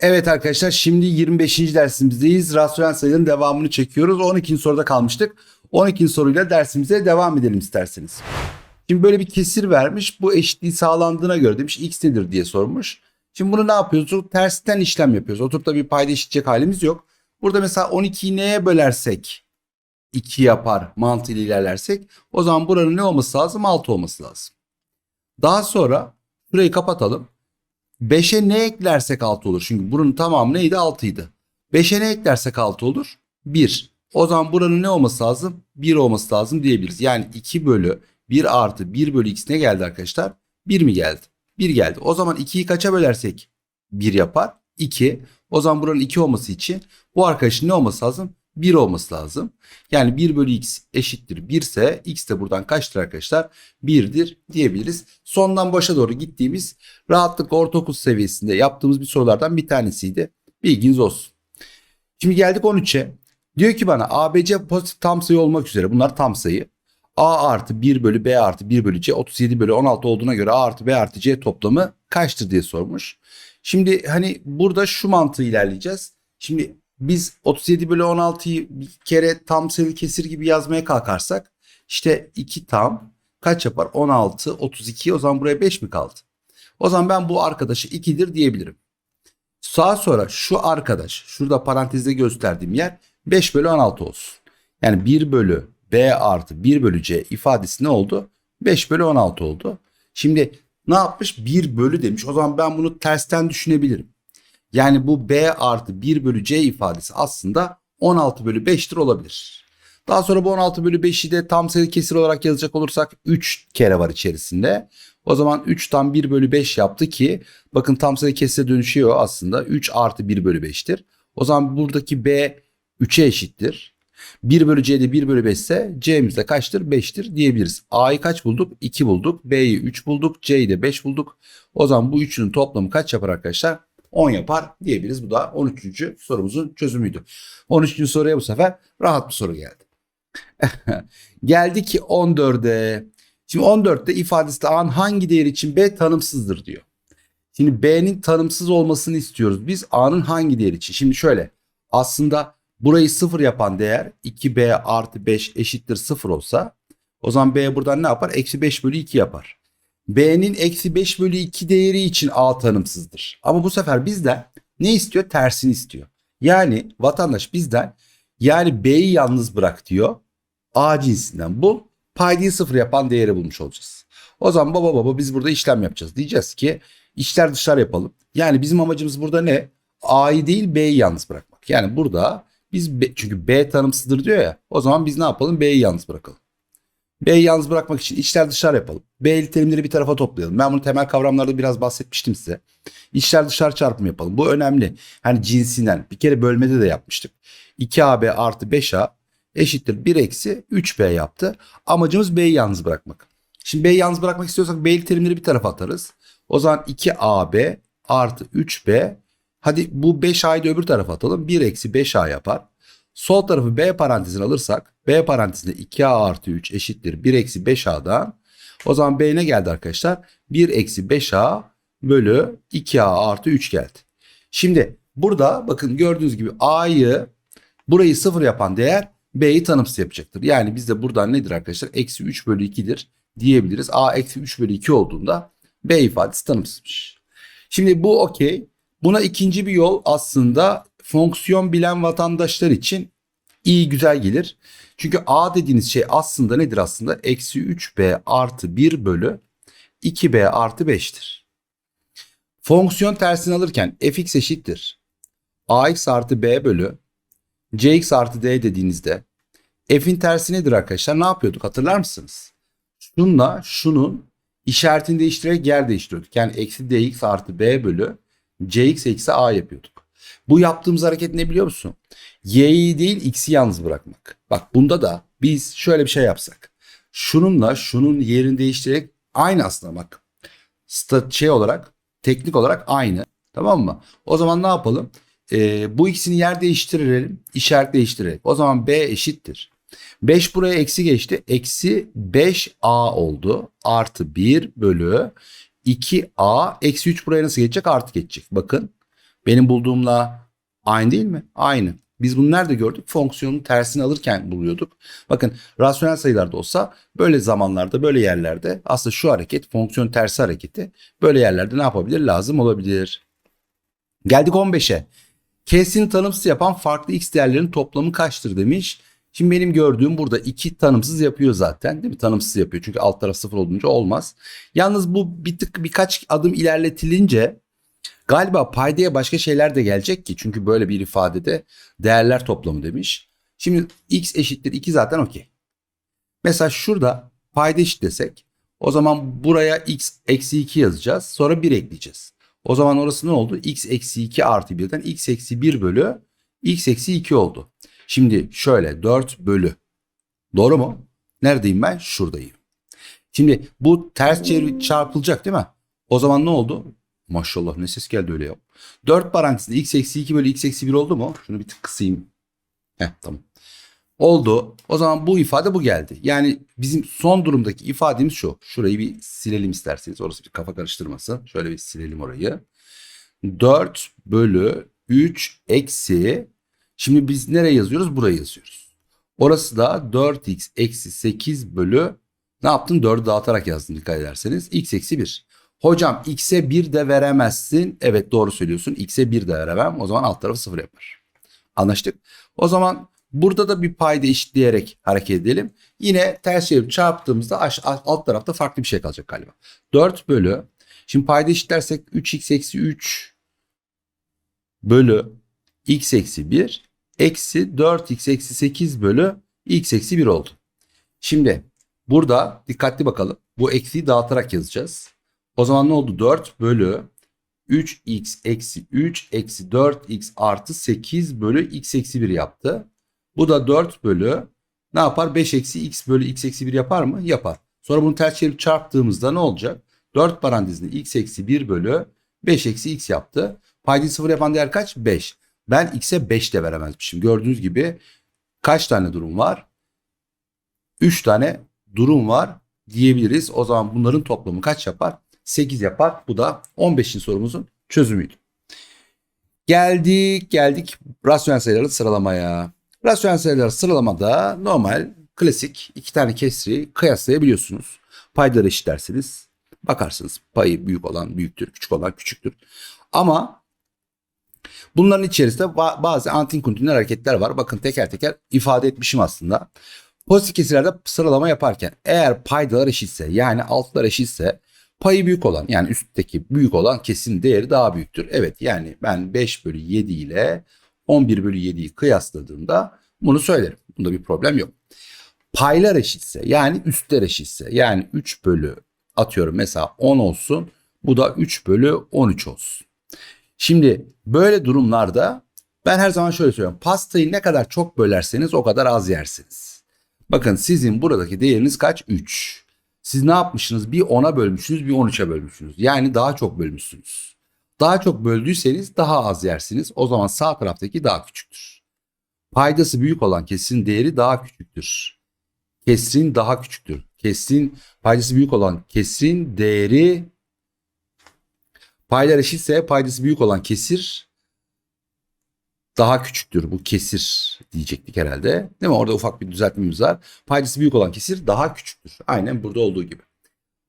Evet arkadaşlar şimdi 25. dersimizdeyiz. Rasyonel sayıların devamını çekiyoruz. 12. soruda kalmıştık. 12. soruyla dersimize devam edelim isterseniz. Şimdi böyle bir kesir vermiş. Bu eşitliği sağlandığına göre demiş x nedir diye sormuş. Şimdi bunu ne yapıyoruz? Tersten işlem yapıyoruz. Oturup da bir payda eşitleyecek halimiz yok. Burada mesela 12'yi neye bölersek 2 yapar mantığıyla ilerlersek o zaman buranın ne olması lazım? 6 olması lazım. Daha sonra burayı kapatalım. 5'e ne eklersek 6 olur? Çünkü bunun tamamı neydi? 6'ydı. 5'e ne eklersek 6 olur? 1. O zaman buranın ne olması lazım? 1 olması lazım diyebiliriz. Yani 2 bölü 1 artı 1 bölü x ne geldi arkadaşlar? 1 mi geldi? 1 geldi. O zaman 2'yi kaça bölersek 1 yapar? 2. O zaman buranın 2 olması için bu arkadaşın ne olması lazım? 1 olması lazım. Yani 1 bölü x eşittir 1 ise x de buradan kaçtır arkadaşlar? 1'dir diyebiliriz. Sondan başa doğru gittiğimiz rahatlıkla ortaokul seviyesinde yaptığımız bir sorulardan bir tanesiydi. Bilginiz olsun. Şimdi geldik 13'e. Diyor ki bana ABC pozitif tam sayı olmak üzere bunlar tam sayı. A artı 1 bölü B artı 1 bölü C 37 bölü 16 olduğuna göre A artı B artı C toplamı kaçtır diye sormuş. Şimdi hani burada şu mantığı ilerleyeceğiz. Şimdi biz 37 bölü 16'yı bir kere tam sayılı kesir gibi yazmaya kalkarsak işte 2 tam kaç yapar? 16, 32 o zaman buraya 5 mi kaldı? O zaman ben bu arkadaşı 2'dir diyebilirim. Sağa sonra şu arkadaş şurada parantezde gösterdiğim yer 5 bölü 16 olsun. Yani 1 bölü B artı 1 bölü C ifadesi ne oldu? 5 bölü 16 oldu. Şimdi ne yapmış? 1 bölü demiş. O zaman ben bunu tersten düşünebilirim. Yani bu B artı 1 bölü C ifadesi aslında 16 bölü 5'tir olabilir. Daha sonra bu 16 bölü 5'i de tam sayılı kesir olarak yazacak olursak 3 kere var içerisinde. O zaman 3 tam 1 bölü 5 yaptı ki bakın tam sayılı kesire dönüşüyor aslında. 3 artı 1 bölü 5'tir. O zaman buradaki B 3'e eşittir. 1 bölü C'de 1 bölü 5 ise C'miz de kaçtır? 5'tir diyebiliriz. A'yı kaç bulduk? 2 bulduk. B'yi 3 bulduk. C'yi de 5 bulduk. O zaman bu üçünün toplamı kaç yapar arkadaşlar? 10 yapar diyebiliriz. Bu da 13. sorumuzun çözümüydü. 13. soruya bu sefer rahat bir soru geldi. Geldik 14'e. Şimdi 14'te ifadesi A'nın hangi değer için B tanımsızdır diyor. Şimdi B'nin tanımsız olmasını istiyoruz. Biz A'nın hangi değer için? Şimdi şöyle aslında burayı 0 yapan değer 2B artı 5 eşittir 0 olsa o zaman B buradan ne yapar? Eksi 5 bölü 2 yapar. B'nin eksi 5 bölü 2 değeri için A tanımsızdır. Ama bu sefer bizden ne istiyor? Tersini istiyor. Yani vatandaş bizden yani B'yi yalnız bırak diyor. A cinsinden bul. Paydayı sıfır yapan değeri bulmuş olacağız. O zaman baba baba biz burada işlem yapacağız. Diyeceğiz ki içler dışlar yapalım. Yani bizim amacımız burada ne? A'yı değil B'yi yalnız bırakmak. Yani burada biz B, çünkü B tanımsızdır diyor ya. O zaman biz ne yapalım? B'yi yalnız bırakalım. B'yi yalnız bırakmak için içler dışlar yapalım. B terimleri bir tarafa toplayalım. Ben bunu temel kavramlarda biraz bahsetmiştim size. İçler dışlar çarpım yapalım. Bu önemli. Hani cinsinden bir kere bölmede de yapmıştık. 2AB artı 5A eşittir 1 eksi 3B yaptı. Amacımız B'yi yalnız bırakmak. Şimdi B'yi yalnız bırakmak istiyorsak B'li terimleri bir tarafa atarız. O zaman 2AB artı 3B. Hadi bu 5A'yı da öbür tarafa atalım. 1 eksi 5A yapar. Sol tarafı B parantezine alırsak B parantezinde 2A artı 3 eşittir 1 eksi 5A'dan. O zaman B ne geldi arkadaşlar? 1 eksi 5A bölü 2A artı 3 geldi. Şimdi burada bakın gördüğünüz gibi A'yı burayı sıfır yapan değer B'yi tanımsız yapacaktır. Yani biz de buradan nedir arkadaşlar? Eksi 3 bölü 2'dir diyebiliriz. A eksi 3 bölü 2 olduğunda B ifadesi tanımsızmış. Şimdi bu okey. Buna ikinci bir yol aslında fonksiyon bilen vatandaşlar için iyi güzel gelir. Çünkü A dediğiniz şey aslında nedir aslında? Eksi 3B artı 1 bölü 2B artı 5'tir. Fonksiyon tersini alırken fx eşittir. ax artı b bölü cx artı d dediğinizde f'in tersi nedir arkadaşlar? Ne yapıyorduk hatırlar mısınız? Şunla şunun işaretini değiştirerek yer değiştiriyorduk. Yani eksi dx artı b bölü cx eksi a yapıyorduk. Bu yaptığımız hareket ne biliyor musun? Y'yi değil x'i yalnız bırakmak. Bak bunda da biz şöyle bir şey yapsak. Şununla şunun yerini değiştirerek aynı aslında bak. Stat şey olarak teknik olarak aynı. Tamam mı? O zaman ne yapalım? Ee, bu ikisini yer değiştirelim. işaret değiştirerek. O zaman B eşittir. 5 buraya eksi geçti. Eksi 5A oldu. Artı 1 bölü 2A. Eksi 3 buraya nasıl geçecek? Artı geçecek. Bakın. Benim bulduğumla aynı değil mi? Aynı. Biz bunu nerede gördük? Fonksiyonun tersini alırken buluyorduk. Bakın rasyonel sayılarda olsa böyle zamanlarda böyle yerlerde aslında şu hareket fonksiyon tersi hareketi böyle yerlerde ne yapabilir? Lazım olabilir. Geldik 15'e. Kesini tanımsız yapan farklı x değerlerin toplamı kaçtır demiş. Şimdi benim gördüğüm burada iki tanımsız yapıyor zaten değil mi? Tanımsız yapıyor çünkü alt taraf sıfır olunca olmaz. Yalnız bu bir tık birkaç adım ilerletilince galiba paydaya başka şeyler de gelecek ki. Çünkü böyle bir ifadede değerler toplamı demiş. Şimdi x eşittir 2 zaten okey. Mesela şurada payda eşit desek o zaman buraya x eksi 2 yazacağız. Sonra 1 ekleyeceğiz. O zaman orası ne oldu? x eksi 2 artı 1'den x eksi 1 bölü x eksi 2 oldu. Şimdi şöyle 4 bölü. Doğru mu? Neredeyim ben? Şuradayım. Şimdi bu ters çeviri çarpılacak değil mi? O zaman ne oldu? Maşallah ne ses geldi öyle ya. 4 parantezinde x eksi 2 bölü x eksi 1 oldu mu? Şunu bir tık kısayım. Heh tamam. Oldu. O zaman bu ifade bu geldi. Yani bizim son durumdaki ifademiz şu. Şurayı bir silelim isterseniz. Orası bir kafa karıştırmasın. Şöyle bir silelim orayı. 4 bölü 3 eksi. Şimdi biz nereye yazıyoruz? Buraya yazıyoruz. Orası da 4x eksi 8 bölü ne yaptın? 4'ü dağıtarak yazdın dikkat ederseniz. x eksi 1. Hocam x'e 1 de veremezsin. Evet doğru söylüyorsun. x'e 1 de veremem. O zaman alt tarafı 0 yapar. Anlaştık. O zaman burada da bir payda eşitleyerek hareket edelim. Yine ters çevirip çarptığımızda aş, alt tarafta farklı bir şey kalacak galiba. 4 bölü. Şimdi payda eşitlersek 3x eksi 3 bölü x eksi 1 eksi 4x eksi 8 bölü x eksi 1 oldu. Şimdi burada dikkatli bakalım. Bu eksiyi dağıtarak yazacağız. O zaman ne oldu? 4 bölü 3x eksi 3 eksi 4x artı 8 bölü x eksi 1 yaptı. Bu da 4 bölü ne yapar? 5 eksi x bölü x eksi 1 yapar mı? Yapar. Sonra bunu ters çevirip çarptığımızda ne olacak? 4 parantezinde x eksi 1 bölü 5 eksi x yaptı. Paydayı 0 yapan değer kaç? 5. Ben x'e 5 de veremezmişim. Gördüğünüz gibi kaç tane durum var? 3 tane durum var diyebiliriz. O zaman bunların toplamı kaç yapar? 8 yapar. Bu da 15. sorumuzun çözümüydü. Geldik geldik rasyonel sayıları sıralamaya. Rasyonel sayıları sıralamada normal klasik iki tane kesri kıyaslayabiliyorsunuz. Paydaları eşitlersiniz. Bakarsınız payı büyük olan büyüktür, küçük olan küçüktür. Ama bunların içerisinde bazı antin kuntinler hareketler var. Bakın teker teker ifade etmişim aslında. Pozitif kesirlerde sıralama yaparken eğer paydalar eşitse yani altlar eşitse payı büyük olan yani üstteki büyük olan kesin değeri daha büyüktür. Evet yani ben 5 bölü 7 ile 11 bölü 7'yi kıyasladığımda bunu söylerim. Bunda bir problem yok. Paylar eşitse yani üstler eşitse yani 3 bölü atıyorum mesela 10 olsun. Bu da 3 bölü 13 olsun. Şimdi böyle durumlarda ben her zaman şöyle söylüyorum. Pastayı ne kadar çok bölerseniz o kadar az yersiniz. Bakın sizin buradaki değeriniz kaç? 3. Siz ne yapmışsınız? Bir 10'a bölmüşsünüz, bir 13'e bölmüşsünüz. Yani daha çok bölmüşsünüz. Daha çok böldüyseniz daha az yersiniz. O zaman sağ taraftaki daha küçüktür. Paydası büyük olan kesrin değeri daha küçüktür. Kesrin daha küçüktür. Kesrin paydası büyük olan kesrin değeri paylar eşitse paydası büyük olan kesir daha küçüktür. Bu kesir diyecektik herhalde. Değil mi? Orada ufak bir düzeltmemiz var. Paydası büyük olan kesir daha küçüktür. Aynen burada olduğu gibi.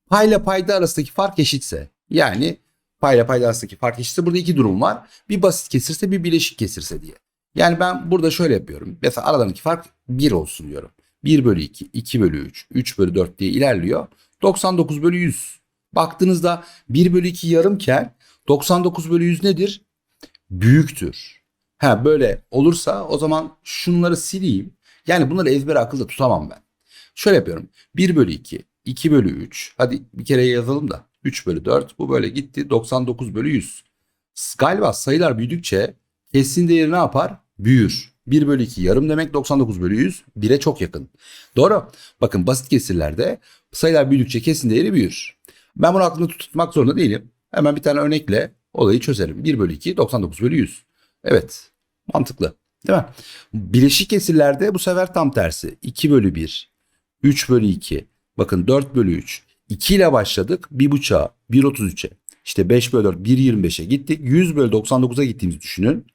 Payla payda arasındaki fark eşitse yani payla payda arasındaki fark eşitse burada iki durum var. Bir basit kesirse bir bileşik kesirse diye. Yani ben burada şöyle yapıyorum. Mesela aralarındaki fark 1 olsun diyorum. 1 bölü 2, 2 bölü 3, 3 bölü 4 diye ilerliyor. 99 bölü 100. Baktığınızda 1 bölü 2 yarımken 99 bölü 100 nedir? Büyüktür. Ha böyle olursa o zaman şunları sileyim. Yani bunları ezbere akılda tutamam ben. Şöyle yapıyorum. 1 bölü 2, 2 bölü 3. Hadi bir kere yazalım da. 3 bölü 4. Bu böyle gitti. 99 bölü 100. Galiba sayılar büyüdükçe kesin değeri ne yapar? Büyür. 1 bölü 2 yarım demek 99 bölü 100 1'e çok yakın. Doğru. Bakın basit kesirlerde sayılar büyüdükçe kesin değeri büyür. Ben bunu aklımda tutmak zorunda değilim. Hemen bir tane örnekle olayı çözerim. 1 bölü 2 99 bölü 100. Evet mantıklı değil mi? Bileşik kesirlerde bu sefer tam tersi. 2 bölü 1, 3 bölü 2. Bakın 4 bölü 3. 2 ile başladık 1.5'a 1.33'e. İşte 5 bölü 4 1.25'e gittik. 100 bölü 99'a gittiğimizi düşünün.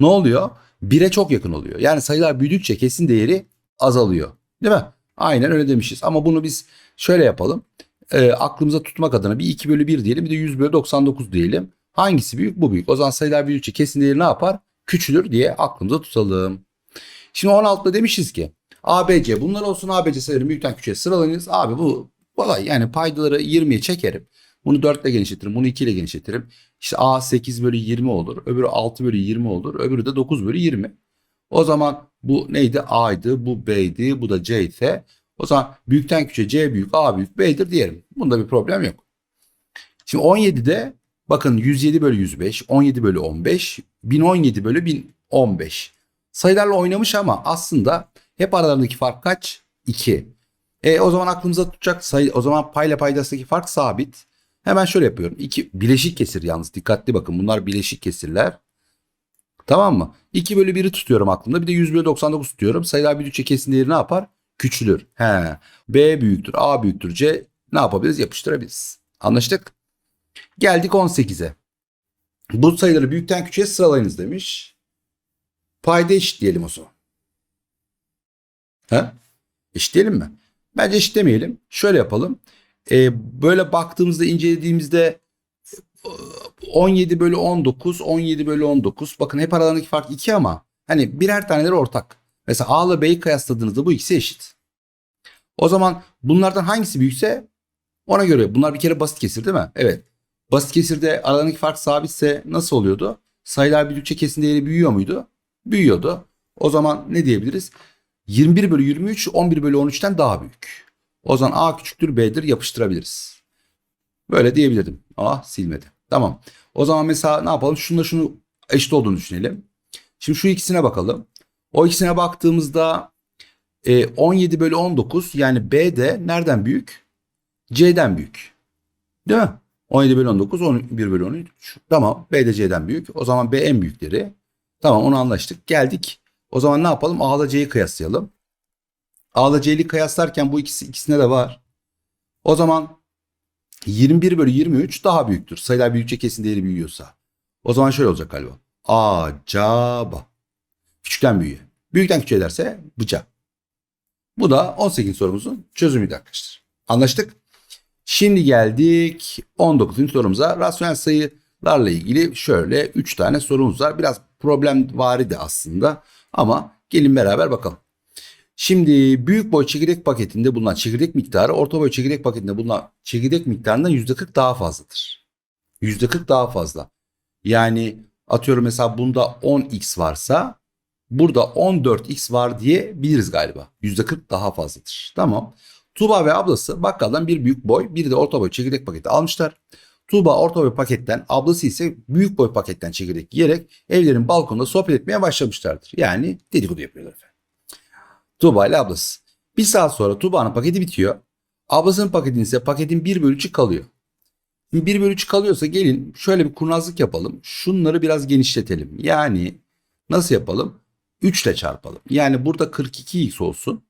Ne oluyor? 1'e çok yakın oluyor. Yani sayılar büyüdükçe kesin değeri azalıyor. Değil mi? Aynen öyle demişiz. Ama bunu biz şöyle yapalım. E, aklımıza tutmak adına bir 2 bölü 1 diyelim bir de 100 bölü 99 diyelim. Hangisi büyük? Bu büyük. O zaman sayılar büyüdükçe kesin değeri ne yapar? Küçülür diye aklımıza tutalım. Şimdi 16'da demişiz ki ABC bunlar olsun ABC sayıları büyükten küçüğe sıralanırız. Abi bu kolay yani paydaları 20'ye çekerim. Bunu 4 ile genişletirim. Bunu 2 ile genişletirim. İşte A 8 bölü 20 olur. Öbürü 6 bölü 20 olur. Öbürü de 9 bölü 20. O zaman bu neydi? A'ydı. Bu B'ydi. Bu da C ise o zaman büyükten küçüğe C büyük A büyük B'dir diyelim. Bunda bir problem yok. Şimdi 17'de bakın 107 bölü 105, 17 bölü 15, 1017 bölü 1015. Sayılarla oynamış ama aslında hep aralarındaki fark kaç? 2. E, o zaman aklımıza tutacak sayı o zaman payla paydasındaki fark sabit. Hemen şöyle yapıyorum. İki bileşik kesir yalnız dikkatli bakın bunlar bileşik kesirler. Tamam mı? 2 bölü 1'i tutuyorum aklımda. Bir de 100 bölü 99 tutuyorum. Sayılar büyüdükçe kesin değeri ne yapar? Küçülür. He. B büyüktür. A büyüktür. C ne yapabiliriz? Yapıştırabiliriz. Anlaştık. Geldik 18'e. Bu sayıları büyükten küçüğe sıralayınız demiş. Payda eşitleyelim o zaman. He? Eşitleyelim mi? Bence eşitlemeyelim. Şöyle yapalım. Ee, böyle baktığımızda incelediğimizde 17 bölü 19, 17 bölü 19. Bakın hep aralarındaki fark 2 ama hani birer taneleri ortak. Mesela A ile B'yi kıyasladığınızda bu ikisi eşit. O zaman bunlardan hangisi büyükse ona göre bunlar bir kere basit kesir değil mi? Evet. Basit kesirde aralarındaki fark sabitse nasıl oluyordu? Sayılar büyüdükçe kesin değeri büyüyor muydu? Büyüyordu. O zaman ne diyebiliriz? 21 bölü 23 11 bölü 13'ten daha büyük. O zaman A küçüktür B'dir yapıştırabiliriz. Böyle diyebilirdim. Ah silmedi. Tamam. O zaman mesela ne yapalım? Şununla şunu eşit olduğunu düşünelim. Şimdi şu ikisine bakalım. O ikisine baktığımızda e, 17 bölü 19 yani B de nereden büyük? C'den büyük. Değil mi? 17 bölü 19 11 bölü 13. Tamam B de C'den büyük. O zaman B en büyükleri. Tamam onu anlaştık. Geldik. O zaman ne yapalım? A ile C'yi kıyaslayalım. A ile C'yi kıyaslarken bu ikisi ikisine de var. O zaman 21 bölü 23 daha büyüktür. Sayılar büyükçe kesin değeri büyüyorsa. O zaman şöyle olacak galiba. Acaba. Küçükten büyüğe. Büyükten küçüğe derse bıçak. Bu da 18 sorumuzun çözümüydü arkadaşlar. Anlaştık. Şimdi geldik 19. sorumuza. Rasyonel sayılarla ilgili şöyle 3 tane sorumuz var. Biraz problem varidi aslında ama gelin beraber bakalım. Şimdi büyük boy çekirdek paketinde bulunan çekirdek miktarı orta boy çekirdek paketinde bulunan çekirdek miktarından %40 daha fazladır. %40 daha fazla. Yani atıyorum mesela bunda 10x varsa burada 14x var diye biliriz galiba. %40 daha fazladır. Tamam. Tuğba ve ablası bakkaldan bir büyük boy bir de orta boy çekirdek paketi almışlar. Tuğba orta boy paketten ablası ise büyük boy paketten çekirdek yiyerek evlerin balkonunda sohbet etmeye başlamışlardır. Yani dedikodu yapıyorlar efendim. Tuğba ile ablası. Bir saat sonra Tuğba'nın paketi bitiyor. Ablasının paketinin ise paketin 1 bölü 3'ü kalıyor. 1 bölü 3 kalıyorsa gelin şöyle bir kurnazlık yapalım. Şunları biraz genişletelim. Yani nasıl yapalım? 3 ile çarpalım. Yani burada 42x olsun.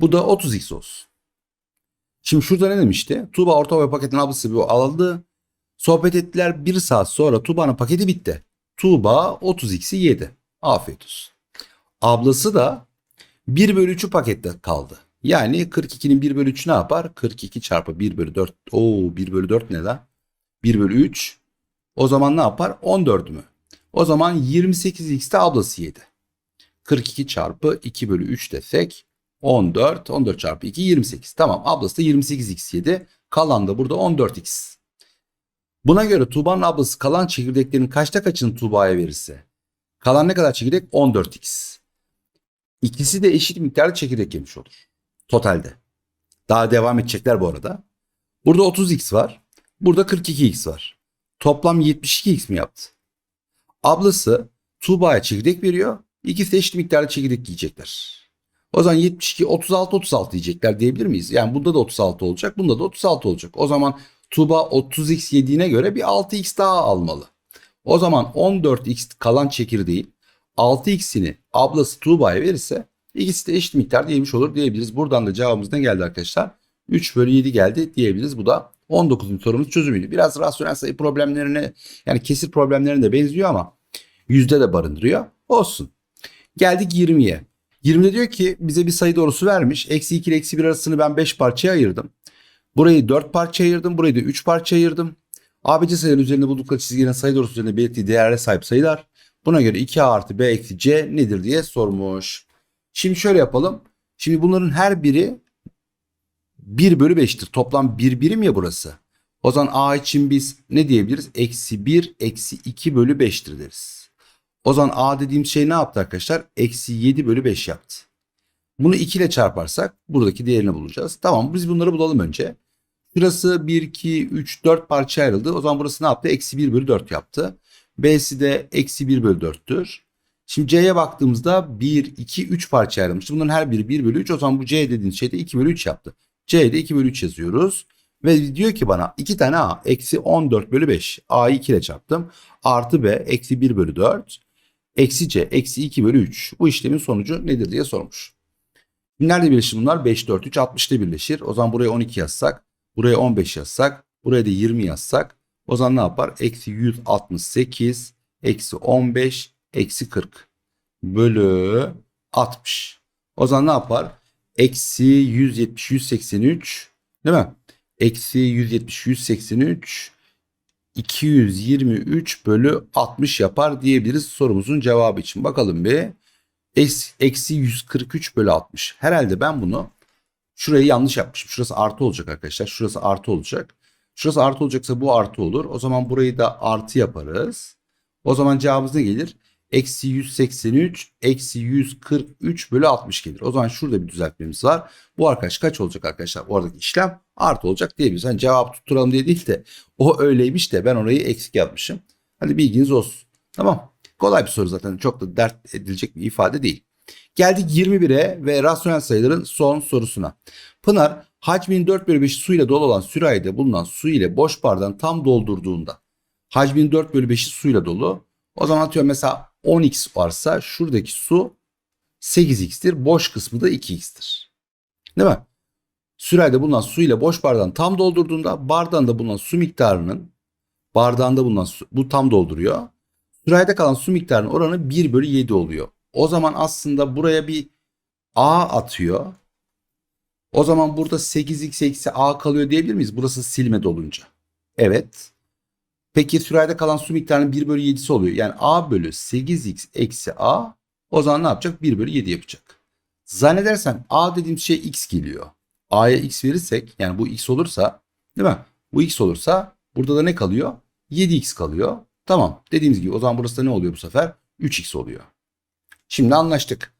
Bu da 30x olsun. Şimdi şurada ne demişti? Tuğba orta boy paketin ablası bir aldı. Sohbet ettiler. Bir saat sonra Tuğba'nın paketi bitti. Tuğba 30x'i yedi. Afiyet olsun. Ablası da 1 bölü 3'ü pakette kaldı. Yani 42'nin 1 bölü 3 ne yapar? 42 çarpı 1 bölü 4. Oo 1 bölü 4 ne lan? 1 bölü 3. O zaman ne yapar? 14 mü? O zaman 28x de ablası yedi. 42 çarpı 2 bölü 3 desek 14. 14 çarpı 2 28. Tamam ablası da 28x yedi. Kalan da burada 14x. Buna göre Tuğba'nın ablası kalan çekirdeklerin kaçta kaçını Tuğba'ya verirse. Kalan ne kadar çekirdek? 14x. İkisi de eşit miktarda çekirdek yemiş olur. Totalde. Daha devam edecekler bu arada. Burada 30x var. Burada 42x var. Toplam 72x mi yaptı? Ablası Tuğba'ya çekirdek veriyor. İkisi de eşit miktarda çekirdek yiyecekler. O zaman 72, 36, 36 diyecekler diyebilir miyiz? Yani bunda da 36 olacak, bunda da 36 olacak. O zaman Tuğba 30x yediğine göre bir 6x daha almalı. O zaman 14x kalan çekirdeği 6x'ini ablası Tuğba'ya verirse ikisi de eşit miktarda yemiş olur diyebiliriz. Buradan da cevabımız ne geldi arkadaşlar? 3 bölü 7 geldi diyebiliriz. Bu da 19. sorumuz çözümüydü. Biraz rasyonel sayı problemlerine yani kesir problemlerine de benziyor ama yüzde de barındırıyor. Olsun. Geldik 20'ye. 20'de diyor ki bize bir sayı doğrusu vermiş. Eksi 2 ile eksi 1 arasını ben 5 parçaya ayırdım. Burayı 4 parçaya ayırdım. Burayı da 3 parçaya ayırdım. ABC sayıların üzerinde buldukları çizginin sayı doğrusu üzerinde belirttiği değerle sahip sayılar. Buna göre 2A artı B eksi C nedir diye sormuş. Şimdi şöyle yapalım. Şimdi bunların her biri 1 bölü 5'tir. Toplam 1 birim ya burası. O zaman A için biz ne diyebiliriz? Eksi 1 eksi 2 bölü 5'tir deriz. O zaman A dediğim şey ne yaptı arkadaşlar? Eksi 7 bölü 5 yaptı. Bunu 2 ile çarparsak buradaki değerini bulacağız. Tamam biz bunları bulalım önce. Şurası 1, 2, 3, 4 parça ayrıldı. O zaman burası ne yaptı? Eksi 1 bölü 4 yaptı. B'si de eksi 1 bölü 4'tür. Şimdi C'ye baktığımızda 1, 2, 3 parça ayrılmıştı. Bunların her biri 1 bölü 3. O zaman bu C dediğiniz şey de 2 bölü 3 yaptı. C'de 2 bölü 3 yazıyoruz. Ve diyor ki bana 2 tane A eksi 14 bölü 5. A'yı 2 ile çarptım. Artı B eksi 1 bölü 4. Eksi C eksi 2 bölü 3. Bu işlemin sonucu nedir diye sormuş. Nerede birleşir bunlar? 5, 4, 3, 60'da birleşir. O zaman buraya 12 yazsak. Buraya 15 yazsak. Buraya da 20 yazsak. O zaman ne yapar? Eksi 168 eksi 15 eksi 40 bölü 60. O zaman ne yapar? Eksi 170 183 değil mi? Eksi 170 183 223 bölü 60 yapar diyebiliriz sorumuzun cevabı için. Bakalım bir. Eksi 143 bölü 60. Herhalde ben bunu şurayı yanlış yapmışım. Şurası artı olacak arkadaşlar. Şurası artı olacak. Şurası artı olacaksa bu artı olur. O zaman burayı da artı yaparız. O zaman cevabımız ne gelir? Eksi 183, eksi 143 bölü 60 gelir. O zaman şurada bir düzeltmemiz var. Bu arkadaş kaç olacak arkadaşlar? Oradaki işlem artı olacak diyebiliriz. Hani cevap tutturalım diye değil de o öyleymiş de ben orayı eksik yapmışım. Hadi bilginiz olsun. Tamam. Kolay bir soru zaten. Çok da dert edilecek bir ifade değil. Geldik 21'e ve rasyonel sayıların son sorusuna. Pınar hacminin 4 bölü 5'i suyla dolu olan sürahide bulunan su ile boş bardağın tam doldurduğunda hacminin 4 bölü 5'i suyla dolu. O zaman atıyorum mesela 10x varsa şuradaki su 8x'tir. Boş kısmı da 2x'tir. Değil mi? Sürahide bulunan su ile boş bardağın tam doldurduğunda bardağında bulunan su miktarının bardağında bulunan su, bu tam dolduruyor. Sürahide kalan su miktarının oranı 1 bölü 7 oluyor. O zaman aslında buraya bir A atıyor. O zaman burada 8x eksi A kalıyor diyebilir miyiz? Burası silme dolunca. Evet. Peki sürahide kalan su miktarının 1 bölü 7'si oluyor. Yani A bölü 8x eksi A o zaman ne yapacak? 1 bölü 7 yapacak. Zannedersen A dediğim şey x geliyor. A'ya x verirsek yani bu x olursa değil mi? Bu x olursa burada da ne kalıyor? 7x kalıyor. Tamam dediğimiz gibi o zaman burası da ne oluyor bu sefer? 3x oluyor. Şimdi anlaştık.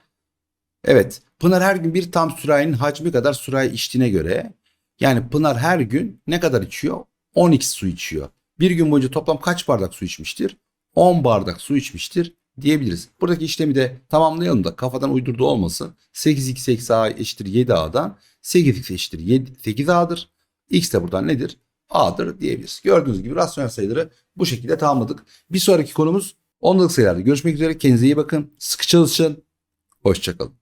Evet Pınar her gün bir tam sürahinin hacmi kadar sürahi içtiğine göre yani Pınar her gün ne kadar içiyor? 10x su içiyor. Bir gün boyunca toplam kaç bardak su içmiştir? 10 bardak su içmiştir diyebiliriz. Buradaki işlemi de tamamlayalım da kafadan uydurdu olmasın. 8x eksi a eşittir 7a'dan 8x eşittir 7, 8a'dır. X de buradan nedir? A'dır diyebiliriz. Gördüğünüz gibi rasyonel sayıları bu şekilde tamamladık. Bir sonraki konumuz ondalık sayılarda görüşmek üzere. Kendinize iyi bakın. Sıkı çalışın. Hoşçakalın.